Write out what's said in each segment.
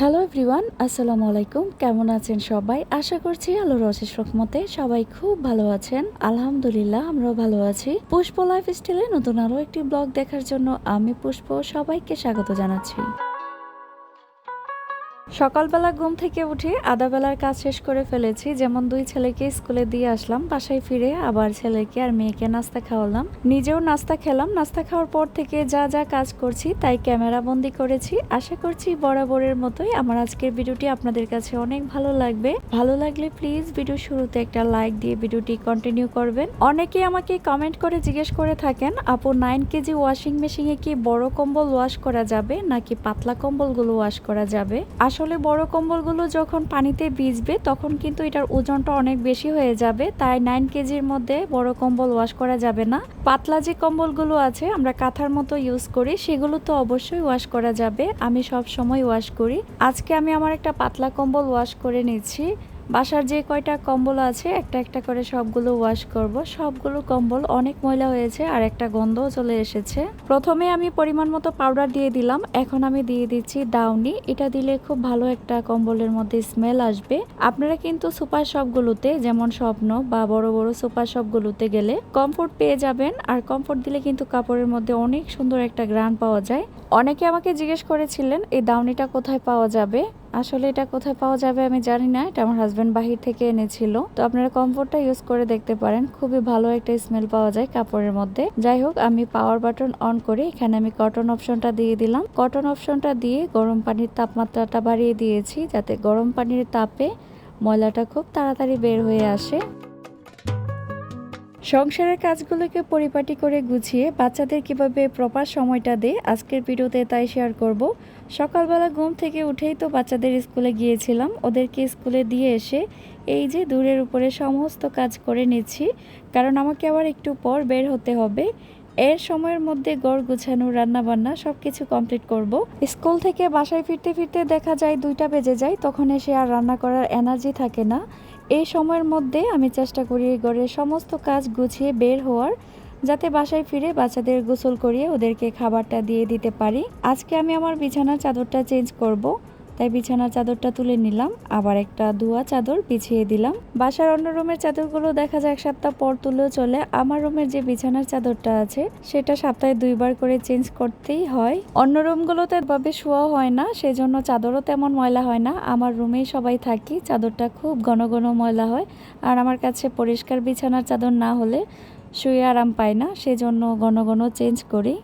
Hello everyone আসসালামু আলাইকুম কেমন আছেন সবাই? আশা করছি আলোর অশেষ রকমতে সবাই খুব ভালো আছেন। আলহামদুলিল্লাহ, আমরাও ভালো আছি। পুষ্প লাইফ স্টাইলে নতুন আরও একটি ব্লগ দেখার জন্য আমি পুষ্প সবাইকে স্বাগত জানাচ্ছি। সকালবেলা ঘুম থেকে উঠে আদাবেলার কাজ শেষ করে ফেলেছি। যেমন দুই ছেলেকে স্কুলে দিয়ে আসলাম, বাসায় ফিরে আবার ছেলেকে আর মেয়েকে নাস্তা খাওয়ালাম। নিজেও নাস্তা খেলাম। নাস্তা খাওয়ার পর থেকে যা যা কাজ করছি তাই ক্যামেরা বন্দি করেছি। আশা করছি বরাবরের মতোই আমার আজকের ভিডিওটি আপনাদের কাছে অনেক ভালো লাগবে। ভালো লাগলে প্লিজ ভিডিও শুরুতে একটা লাইক দিয়ে ভিডিওটি কন্টিনিউ করবেন। অনেকে আমাকে কমেন্ট করে জিজ্ঞেস করে থাকেন, আপু নাইন কেজি ওয়াশিং মেশিনে কি বড় কম্বল ওয়াশ করা যাবে নাকি পাতলা কম্বলগুলো ওয়াশ করা যাবে? আসলে বড় কম্বলগুলো যখন পানিতে ভিজবে, তখন কিন্তু এটার ওজনটা অনেক বেশি হয়ে যাবে। তাই নাইন কেজির মধ্যে বড় কম্বল ওয়াশ করা যাবে না। পাতলা যে কম্বলগুলো আছে, আমরা কাঁথার মতো ইউজ করি, সেগুলো তো অবশ্যই ওয়াশ করা যাবে। আমি সব সময় ওয়াশ করি। আজকে আমি আমার একটা পাতলা কম্বল ওয়াশ করে নিচ্ছি। বাসার যে কয়টা কম্বল আছে, একটা একটা করে সবগুলো ওয়াশ করব। সবগুলো কম্বল অনেক ময়লা হয়েছে আর একটা গন্ধও চলে এসেছে। প্রথমে আমি পরিমাণ মতো পাউডার দিয়ে দিলাম। এখন আমি দিয়ে দিচ্ছি ডাউনি এটা দিলে খুব ভালো একটা কম্বলের মধ্যে স্মেল আসবে। আপনারা কিন্তু সুপার শপগুলোতে যেমন স্বপ্ন বা বড় বড় সুপার শপগুলোতে গেলে কমফোর্ট পেয়ে যাবেন। আর কমফোর্ট দিলে কিন্তু কাপড়ের মধ্যে অনেক সুন্দর একটা গ্রান পাওয়া যায়। অনেকে আমাকে জিজ্ঞেস করেছিলেন, এই দাউনিটা কোথায় পাওয়া যাবে? আসলে এটা কোথায় পাওয়া যাবে আমি জানি না, এটা আমার হাজব্যান্ড বাহির থেকে এনেছিল। তো আপনারা কমফোর্টটা ইউজ করে দেখতে পারেন, খুবই ভালো একটা স্মেল পাওয়া যায় কাপড়ের মধ্যে। যাই হোক, আমি পাওয়ার বাটন অন করে এখানে আমি কটন অপশনটা দিয়ে দিলাম। কটন অপশনটা দিয়ে গরম পানির তাপমাত্রাটা বাড়িয়ে দিয়েছি, যাতে গরম পানির তাপে ময়লাটা খুব তাড়াতাড়ি বের হয়ে আসে। সংসারের কাজগুলোকে পরিপাটি করে গুছিয়ে বাচ্চাদের কীভাবে প্রপার সময়টা দেয় আজকের ভিডিওতে তাই শেয়ার করব। সকালবেলা ঘুম থেকে উঠেই তো বাচ্চাদের স্কুলে গিয়েছিলাম। ওদেরকে স্কুলে দিয়ে এসে এই যে দূরের উপরে সমস্ত কাজ করে নিচ্ছি। কারণ আমাকে আবার একটু পর বের হতে হবে। এর সময়ের মধ্যে গড় গুছানো, রান্নাবান্না সব কিছু কমপ্লিট করব। স্কুল থেকে বাসায় ফিরতে ফিরতে দেখা যায় দুইটা বেজে যায়, তখন এসে আর রান্না করার এনার্জি থাকে না। এই সময়ের মধ্যে আমি চেষ্টা করি ঘরের সমস্ত কাজ গুছিয়ে বের হওয়ার, যাতে বাসায় ফিরে বাচ্চাদের গোসল করিয়ে ওদেরকে খাবারটা দিয়ে দিতে পারি আজকে আমি আমার বিছানার চাদরটা চেঞ্জ করব। তাই বিছানার চাদরটা তুলে নিলাম। আবার একটা ধোয়া চাদর বিছিয়ে দিলাম। বাসার অন্য রুমের চাদরগুলো দেখা যায় এক সপ্তাহ পর তুলেও চলে। আমার রুমের যে বিছানার চাদরটা আছে, সেটা সপ্তাহে দুইবার করে চেঞ্জ করতেই হয়। অন্য রুমগুলোতে ভাবে শোয়া হয় না, সেজন্য চাদরও তেমন ময়লা হয় না। আমার রুমেই সবাই থাকি, চাদরটা খুব ঘন ঘন ময়লা হয়। আর আমার কাছে পরিষ্কার বিছানার চাদর না হলে শুয়ে আরাম পাই না, সেজন্য ঘন ঘন চেঞ্জ করি।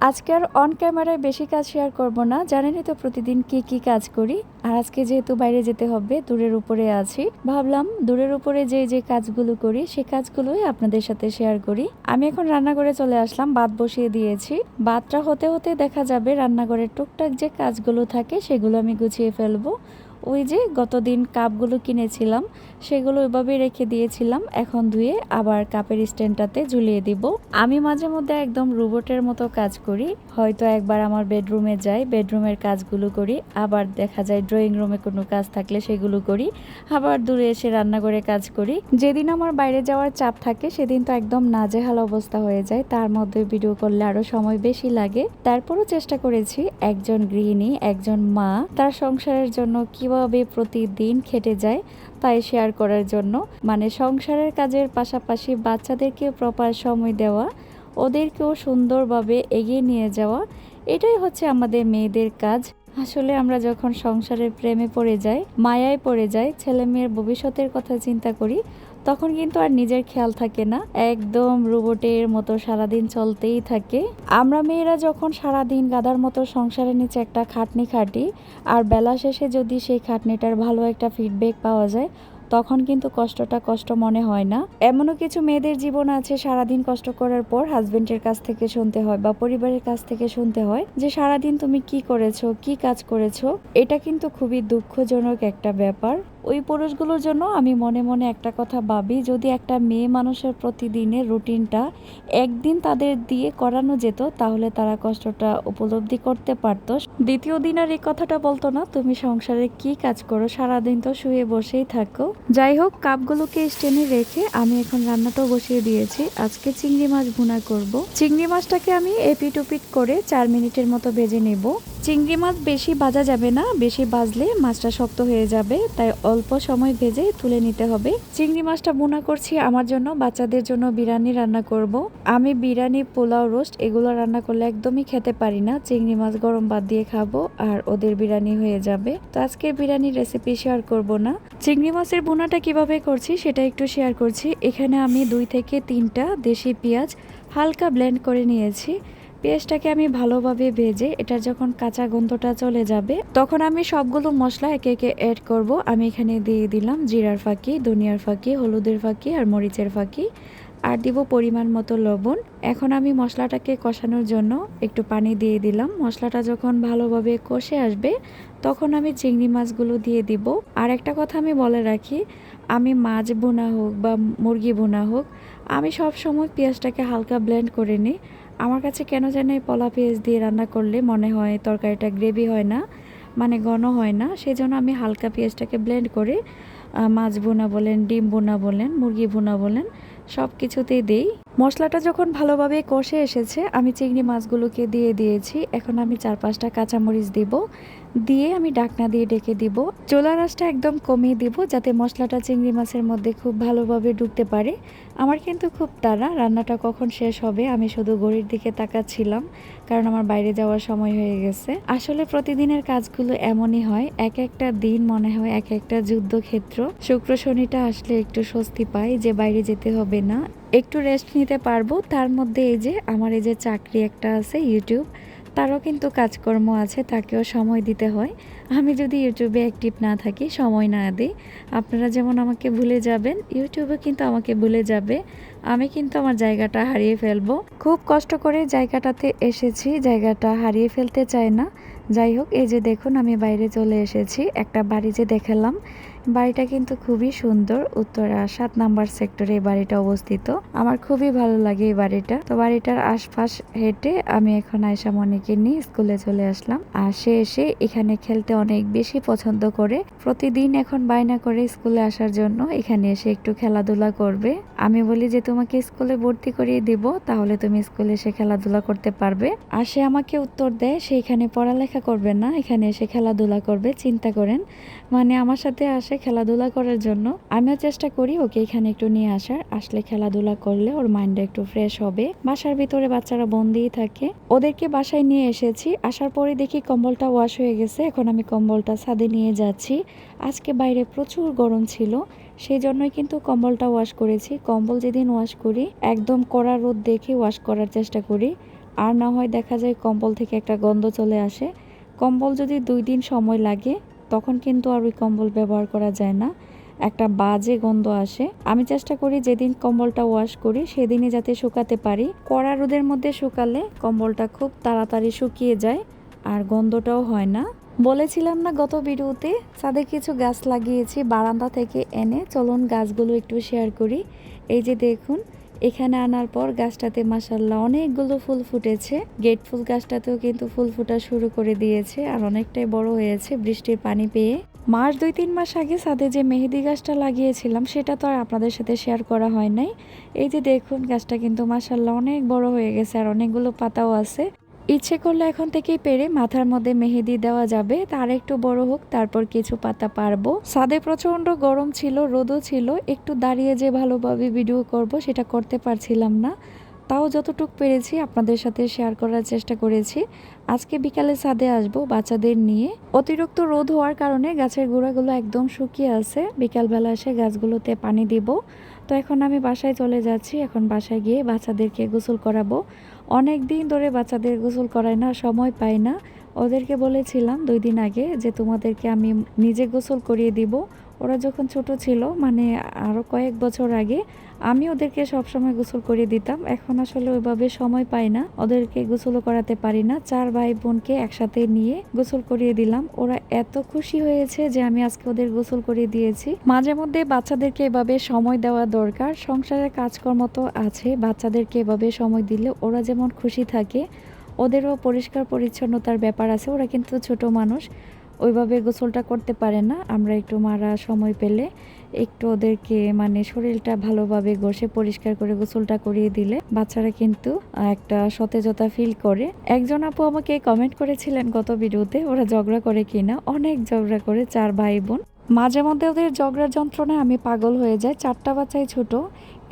আজকে আর অন ক্যামেরায় বেশি কাজ শেয়ার করব না। জানেনই তো প্রতিদিন কি কি কাজ করি। আর আজকে যেহেতু বাইরে যেতে হবে, দূরের উপরে আছি। ভাবলাম দূরের উপরে যে যে কাজগুলো করি, সে কাজগুলোই আপনাদের সাথে শেয়ার করি। আমি এখন রান্নাঘরে চলে আসলাম, ভাত বসিয়ে দিয়েছি। ভাতটা হতে হতে দেখা যাবে রান্নাঘরের টুকটাক যে কাজগুলো থাকে, সেগুলো আমি গুছিয়ে ফেলব। ওই যে গতদিন কাপগুলো কিনেছিলাম সেগুলো ওইভাবে রেখে দিয়েছিলাম। এখন ধুয়ে আবার কাপের স্ট্যান্ডটাতে ঝুলিয়ে দিব। আমি মাঝে মধ্যে একদম রোবটের মতো কাজ করি। হয়তো একবার আমার বেডরুমে যাই, বেডরুমের কাজগুলো করি। আবার দেখা যায় ড্রয়িং রুমে কোনো কাজ থাকলে সেগুলো করি। আবার দূরে এসে রান্নাঘরে কাজ করি। যেদিন আমার বাইরে যাওয়ার চাপ থাকে, সেদিন তো একদম নাজেহাল অবস্থা হয়ে যায়। তার মধ্যে ভিডিও করলে আরও সময় বেশি লাগে। তারপরও চেষ্টা করেছি। একজন গৃহিণী, একজন মা, তার সংসারের জন্য কীভাবে প্রতিদিন খেটে যায় তাই শেয়ার করার জন্য। মানে সংসারের কাজের পাশাপাশি বাচ্চাদেরকে প্রপার সময় দেওয়া, ওদেরকেও সুন্দরভাবে এগিয়ে নিয়ে যাওয়া, এটাই হচ্ছে আমাদের মেয়েদের কাজ। আসলে আমরা যখন সংসারের প্রেমে পড়ে যাই, মায়ায় পড়ে যাই ছেলে মেয়ের ভবিষ্যতের কথা চিন্তা করি তখন কিন্তু আর নিজের খেয়াল থাকে না। একদম রোবটের মতো সারাদিন চলতেই থাকে। আমরা মেয়েরা যখন সারাদিন গাদার মতো সংসারের নিচে একটা খাটনি খাটি, আর বেলা শেষে যদি সেই খাটনিটার ভালো একটা ফিডব্যাক পাওয়া যায়, তখন কিন্তু কষ্টটা কষ্ট মনে হয় না। এমনও কিছু মেয়েদের জীবন আছে সারাদিন কষ্ট করার পর হাজবেন্ডের কাছ থেকে শুনতে হয় বা পরিবারের কাছ থেকে শুনতে হয় যে, সারাদিন তুমি কি করেছ? কি কাজ করেছ? এটা কিন্তু খুবই দুঃখজনক একটা ব্যাপার। ওই পুরুষগুলোর জন্য আমি মনে মনে একটা কথা ভাবি, যদি একটা মেয়ে মানুষের প্রতিদিনের রুটিনটা একদিন তাদের দিয়ে করানো যেত, তাহলে তারা কষ্টটা উপলব্ধি করতে পারতো। দ্বিতীয় দিন আর এই কথাটা বলতো না, তুমি সংসারে কি কাজ করো? সারাদিন তো শুয়ে বসেই থাকো। যাই হোক, কাপগুলোকে স্টেনে রেখে আমি এখন রান্নাটাও বসিয়ে দিয়েছি। আজকে চিংড়ি মাছ ভুনা করব। চিংড়ি মাছটাকে আমি এপিট ওপিট করে চার মিনিটের মতো ভেজে নেব। চিংড়ি মাছ বেশি ভাজা যাবে না, বেশি ভাজলে মাছটা শক্ত হয়ে যাবে, তাই অল্প সময় ভেজে তুলে নিতে হবে। চিংড়ি মাছটা বোনা করছি আমার জন্য, বাচ্চাদের জন্য বিরিয়ানি রান্না করব। আমি বিরিয়ানি, পোলাও, রোস্ট এগুলো রান্না করলে একদমই খেতে পারি না। চিংড়ি মাছ গরম ভাত দিয়ে খাব আর ওদের বিরিয়ানি হয়ে যাবে। তো আজকের বিরিয়ানির রেসিপি শেয়ার করব না। চিংড়ি মাছের বোনাটা কীভাবে করছি সেটা একটু শেয়ার করছি। এখানে আমি দুই থেকে তিনটা দেশি পেঁয়াজ হালকা ব্লেন্ড করে নিয়েছি। পেঁয়াজটাকে আমি ভালোভাবে ভেজে এটার যখন কাঁচা গন্ধটা চলে যাবে, তখন আমি সবগুলো মশলা একে একে অ্যাড করব। আমি এখানে দিয়ে দিলাম জিরার ফাঁকি, ধনিয়ার ফাঁকি, হলুদের ফাঁকি আর মরিচের ফাঁকি। আর দিব পরিমাণ মতো লবণ। এখন আমি মশলাটাকে কষানোর জন্য একটু পানি দিয়ে দিলাম। মশলাটা যখন ভালোভাবে কষে আসবে, তখন আমি চিংড়ি মাছগুলো দিয়ে দিব। আর একটা কথা আমি বলে রাখি, আমি মাছ বোনা হোক বা মুরগি বোনা হোক, আমি সব সময় পেঁয়াজটাকে হালকা ব্লেন্ড করে নিই। আমার কাছে কেন যেন এই পলা পেঁয়াজ দিয়ে রান্না করলে মনে হয় তরকারিটা গ্রেভি হয় না মানে ঘন হয় না সেই জন্য আমি হালকা পেঁয়াজটাকে ব্লেন্ড করে মাছ বোনা বলেন, ডিম বোনা বলেন, মুরগি বোনা বলেন সব কিছুতেই দিই। মশলাটা যখন ভালোভাবে কষে এসেছে, আমি চিংড়ি মাছগুলোকে দিয়ে দিয়েছি। এখন আমি চার পাঁচটা কাঁচামরিচ দিব। দিয়ে আমি ডাকনা দিয়ে ডেকে দিব। চোলা রাসটা একদম কমিয়ে দিব যাতে মশলাটা চিংড়ি মাছের মধ্যে খুব ভালোভাবে ঢুকতে পারে। আমার কিন্তু খুব তাড়া রান্নাটা কখন শেষ হবে আমি শুধু ঘড়ির দিকে তাকাচ্ছিলাম, কারণ আমার বাইরে যাওয়ার সময় হয়ে গেছে। আসলে প্রতিদিনের কাজগুলো এমনই হয়, এক একটা দিন মনে হয় এক একটা যুদ্ধক্ষেত্র। শুক্র শনিটা আসলে একটু স্বস্তি পাই যে বাইরে যেতে হবে না। একটু রেস্ট নিতে পারব। তার মধ্যে এই যে, আমার এই যে চাকরি একটা আছে ইউটিউব তারও কিন্তু কাজকর্ম আছে, তাকেও সময় দিতে হয়। আমি যদি ইউটিউবে অ্যাক্টিভ না থাকি, সময় না দিই, আপনারা যেমন আমাকে ভুলে যাবেন ইউটিউবে কিন্তু আমাকে ভুলে যাবে। আমি কিন্তু আমার জায়গাটা হারিয়ে ফেলব। খুব কষ্ট করে জায়গাটাতে এসেছি, জায়গাটা হারিয়ে ফেলতে চাই না। যাই হোক, এই যে দেখুন, আমি বাইরে চলে এসেছি। একটা বাড়ি যে দেখালাম বাড়িটা কিন্তু খুবই সুন্দর। উত্তরা সাত নাম্বার সেক্টরে এই বাড়িটা অবস্থিত। আমার খুবই ভালো লাগে এই বাড়িটা। তো বাড়িটার আশপাশ হেঁটে আমি এখন আয়সা মনিকে নিয়ে স্কুলে চলে আসলাম। আর সে এসে এখানে খেলতে অনেক বেশি পছন্দ করে। প্রতিদিন এখন বায়না করে স্কুলে আসার জন্য। এখানে এসে একটু খেলাধুলা করবে। আমি বলি যে, তোমাকে স্কুলে ভর্তি করিয়ে দিব, তাহলে তুমি স্কুলে এসে খেলাধুলা করতে পারবে। আর সে আমাকে উত্তর দেয়, সে এখানে পড়ালেখা করবে না। এখানে এসে খেলাধুলা করবে। চিন্তা করেন। মানে আমার সাথে আসে খেলাধুলা করার জন্য। আমিও চেষ্টা করি ওকে এখানে একটু নিয়ে আসার। আসলে খেলাধুলা করলে ওর মাইন্ডটা একটু ফ্রেশ হবে। বাসার ভিতরে বাচ্চারা বন্দিই থাকে। ওদেরকে বাসায় নিয়ে এসেছি। আসার পরে দেখি কম্বলটা ওয়াশ হয়ে গেছে। এখন আমি কম্বলটা ছাদে নিয়ে যাচ্ছি। আজকে বাইরে প্রচুর গরম ছিল। সেই জন্যই কিন্তু কম্বলটা ওয়াশ করেছি। কম্বল যেদিন ওয়াশ করি, একদম কড়া রোদ দেখে ওয়াশ করার চেষ্টা করি। আর না হয় দেখা যায় কম্বল থেকে একটা গন্ধ চলে আসে। কম্বল যদি দুই দিন সময় লাগে তখন কিন্তু আর ওই কম্বল ব্যবহার করা যায় না। একটা বাজে গন্ধ আসে। আমি চেষ্টা করি যেদিন কম্বলটা ওয়াশ করি, সেদিনই যাতে শুকাতে পারি। কড়া রোদের মধ্যে শুকালে কম্বলটা খুব তাড়াতাড়ি শুকিয়ে যায় আর গন্ধটাও হয় না। বলেছিলাম না গত ভিডিওতে, ছাদে কিছু গাছ লাগিয়েছি, বারান্দা থেকে এনে চলুন গাছগুলো একটু শেয়ার করি। এই যে দেখুন এখানে আনার পর গাছটাতে মাসাল্লাহ অনেকগুলো ফুল ফুটেছে। গেট ফুল গাছটাতেও কিন্তু ফুল ফুটা শুরু করে দিয়েছে আর অনেকটাই বড় হয়েছে বৃষ্টির পানি পেয়ে। মাস দুই তিন মাস আগে সাদে যে মেহেদি গাছটা লাগিয়েছিলাম, সেটা তো আর আপনাদের সাথে শেয়ার করা হয় নাই। এই যে দেখুন, গাছটা কিন্তু মাসাল্লাহ অনেক বড় হয়ে গেছে আর অনেকগুলো পাতাও আছে। ইচ্ছে করলে এখন থেকেই পেরে মাথার মধ্যে মেহেদি দেওয়া যাবে। তার একটু বড় হোক, তারপর কিছু পাতা পারব। ছাদে প্রচণ্ড গরম ছিল, রোদও ছিল। একটু দাঁড়িয়ে যে ভালোভাবে ভিডিও করব, সেটা করতে পারছিলাম না। তাও যতটুক পেরেছি আপনাদের সাথে শেয়ার করার চেষ্টা করেছি। আজকে বিকালে ছাদে আসব বাচ্চাদের নিয়ে। অতিরিক্ত রোদ হওয়ার কারণে গাছের গোড়াগুলো একদম শুকিয়ে আছে। বিকালবেলা এসে গাছগুলোতে পানি দিব। তো এখন আমি বাসায় চলে যাচ্ছি। এখন বাসায় গিয়ে বাচ্চাদেরকে গোসল করাবো। অনেক দিন ধরে বাচ্চাদের গোসল করায় না সময় পায় না। ওদেরকে বলেছিলাম দুই দিন আগে যে তোমাদেরকে আমি নিজে গোসল করিয়ে দিব। ওরা যখন ছোট ছিল মানে আরও কয়েক বছর আগে, আমি ওদেরকে সবসময় গোসল করিয়ে দিতাম। এখন আসলে ওইভাবে সময় পাই না, ওদেরকে গোসলও করাতে পারি না। চার ভাই বোনকে একসাথে নিয়ে গোসল করিয়ে দিলাম। ওরা এত খুশি হয়েছে যে আমি আজকে ওদের গোসল করিয়ে দিয়েছি। মাঝে মধ্যে বাচ্চাদেরকে এভাবে সময় দেওয়া দরকার। সংসারের কাজকর্ম তো আছে, বাচ্চাদেরকে এভাবে সময় দিলে ওরা যেমন খুশি থাকে ওদেরও পরিষ্কার পরিচ্ছন্নতার ব্যাপার আছে, ওরা কিন্তু ছোট মানুষ, ওইভাবে গোসলটা করতে পারে না। আমরা একটু মারা সময় পেলে একটু ওদেরকে মানে শরীরটা ভালোভাবে ঘষে পরিষ্কার করে গোসলটা করিয়ে দিলে বাচ্চারা কিন্তু একটা সতেজতা ফিল করে। একজন আপু আমাকে কমেন্ট করেছিলেন গত ভিডিওতে, ওরা ঝগড়া করে কিনা, অনেক ঝগড়া করে, চার ভাই বোন। মাঝে মধ্যে ওদের ঝগড়ার যন্ত্রণায় আমি পাগল হয়ে যাই, চারটা বাচ্চাই ছোট,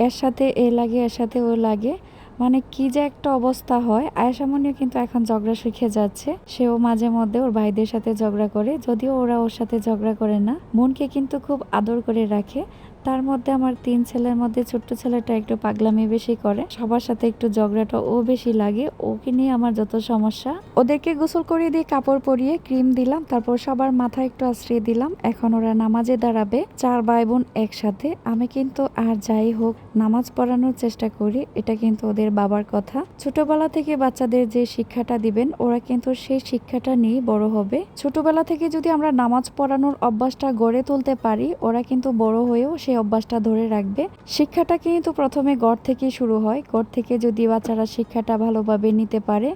এর সাথে এ লাগে, এর সাথে ও লাগে। মানে কি যে একটা অবস্থা হয়। আয়াসামনিও কিন্তু এখন ঝগড়া শিখে যাচ্ছে। সেও মাঝে মধ্যে ওর ভাইদের সাথে ঝগড়া করে, যদিও ওরা ওর সাথে ঝগড়া করে না। মনকে কিন্তু খুব আদর করে রাখে। তার মধ্যে আমার তিন ছেলের মধ্যে ছোট্ট ছেলেটা একটু পাগলামি বেশি করে। সবার সাথে একটু ঝগড়াটা ও বেশি লাগে। ওকে নিয়ে আমার যত সমস্যা। ওদেরকে গোসল করিয়ে দিয়ে কাপড় পরিয়ে ক্রিম দিলাম, তারপর সবার মাথায় একটু আশ্রয় দিলাম। এখন ওরা নামাজে দাঁড়াবে, চার ভাই বোন একসাথে। আমি কিন্তু আর যাই হোক, নামাজ পড়ানোর চেষ্টা করি, এটা কিন্তু ওদের বাবার কথা। ছোটবেলা থেকে বাচ্চাদের যে শিক্ষাটা দিবেন, ওরা কিন্তু সেই শিক্ষাটা নিয়ে বড় হবে। ছোটবেলা থেকে যদি আমরা নামাজ পড়ানোর অভ্যাসটা গড়ে তুলতে পারি, ওরা কিন্তু বড় হয়েও সেই অভ্যাসটা ধরে রাখবে। শিক্ষাটা কিন্তু প্রথমে ঘর থেকে শুরু হয়। ঘর থেকে যদি বাচ্চারা শিক্ষাটা ভালোভাবে নিতে পারে,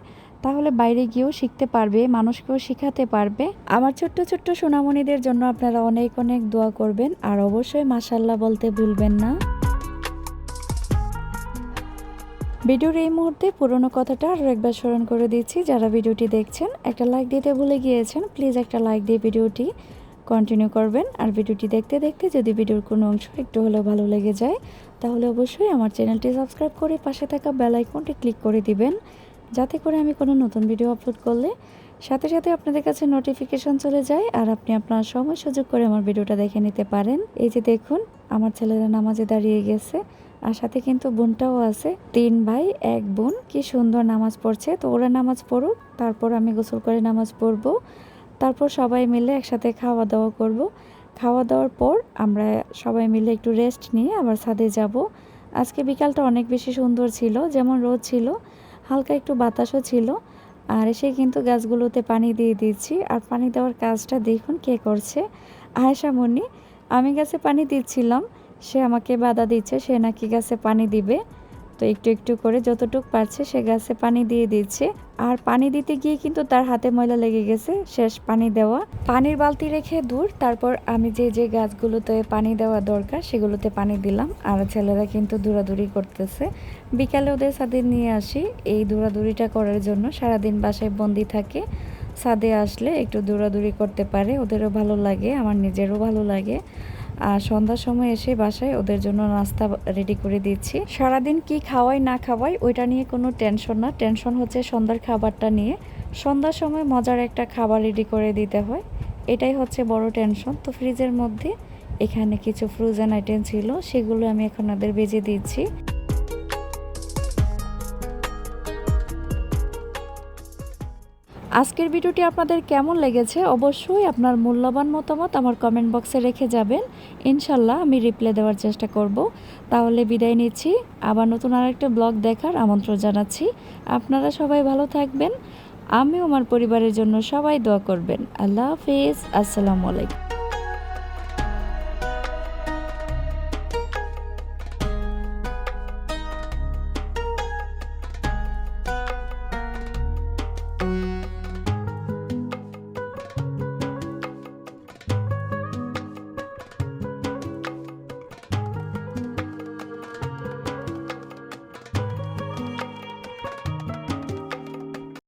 তাহলে বাইরে গিয়েও শিখতে পারবে, মানুষকেও শিখাতে পারবে। আমার ছোট্ট ছোট্ট সোনামণিদের জন্য আপনারা অনেক অনেক দোয়া করবেন। আর অবশ্যই মাসাল্লাহ বলতে ভুলবেন না। ভিডিওর এই মুহূর্তে পুরনো কথাটা আরও একবার স্মরণ করে দিচ্ছি। যারা ভিডিওটি দেখছেন, একটা লাইক দিতে ভুলে গিয়েছেন প্লিজ একটা লাইক দিয়ে ভিডিওটি কন্টিনিউ করবেন। আর ভিডিওটি দেখতে দেখতে যদি ভিডিওর কোনো অংশ একটু হলেও ভালো লেগে যায়, তাহলে অবশ্যই আমার চ্যানেলটি সাবস্ক্রাইব করে পাশে থাকা বেল আইকনটি ক্লিক করে দিবেন, যাতে করে আমি কোনো নতুন ভিডিও আপলোড করলে সাথে সাথে আপনাদের কাছে নোটিফিকেশন চলে যায় আর আপনি আপনার সময় সুযোগ করে আমার ভিডিওটা দেখে নিতে পারেন। এই যে দেখুন, আমার ছেলেরা নামাজে দাঁড়িয়ে গেছে আর সাথে কিন্তু বোনটাও আছে। তিন ভাই, এক বোন, কি সুন্দর নামাজ পড়ছে। তো ওরা নামাজ পড়ুক, তারপর আমি গোসল করে নামাজ পড়ব। তারপর সবাই মিলে একসাথে খাওয়া দাওয়া করব। খাওয়া দাওয়ার পর আমরা সবাই মিলে একটু রেস্ট নিয়ে আবার ছাদে যাব। আজকে বিকালটা অনেক বেশি সুন্দর ছিল, যেমন রোদ ছিল, হালকা একটু বাতাসও ছিল, আর এসে কিন্তু গাছগুলোতে পানি দিয়ে দিচ্ছি। আর পানি দেওয়ার কাজটা দেখুন কে করছে। আয়েশা মনি আমি গাছে পানি দিচ্ছিলাম, সে আমাকে বাধা দিচ্ছে, সে নাকি গাছে পানি দিবে। তো একটু একটু করে যতটুক পারছে সে গাছে পানি দিয়ে দিচ্ছে। আর পানি দিতে গিয়ে কিন্তু তার হাতে ময়লা লেগে গেছে, শেষ পানি দেওয়া। পানির বালতি রেখে দূর, তারপর আমি যে যে গাছগুলোতে পানি দেওয়া দরকার সেগুলোতে পানি দিলাম। আর ছেলেরা কিন্তু দৌড়াদৌড়ি করতেছে। বিকালে ওদের ছাদে নিয়ে আসি। এই দৌড়াদৌড়িটা করার জন্য সারাদিন বাসায় বন্দি থাকে। ছাদে আসলে একটু দৌড়াদৌড়ি করতে পারে, ওদেরও ভালো লাগে, আমার নিজেরও ভালো লাগে। আর সন্ধ্যার সময় এসে বাসায় ওদের জন্য নাস্তা রেডি করে দিচ্ছি। সারাদিন কি খাওয়াই, না খাওয়াই, ওইটা নিয়ে কোনো টেনশন না। টেনশন হচ্ছে সন্ধ্যার খাবারটা নিয়ে। সন্ধ্যার সময় মজার একটা খাবার রেডি করে দিতে হয়। এটাই হচ্ছে বড় টেনশন তো ফ্রিজের মধ্যে এখানে কিছু ফ্রোজেন আইটেম ছিল, সেগুলো আমি এখন ওদের বেজে দিচ্ছি। আজকের ভিডিওটি আপনাদের কেমন লেগেছে? অবশ্যই আপনার মূল্যবান মতামত আমার কমেন্ট বক্সে রেখে যাবেন। ইনশাল্লাহ আমি রিপ্লাই দেওয়ার চেষ্টা করব। তাহলে বিদায় নিচ্ছি। আবার নতুন আরেকটা ব্লগ দেখার আমন্ত্রণ জানাচ্ছি। আপনারা সবাই ভালো থাকবেন। আমিও আমার পরিবারের জন্য সবাই দোয়া করবেন। আল্লাহ হাফিজ। আসসালামু আলাইকুম।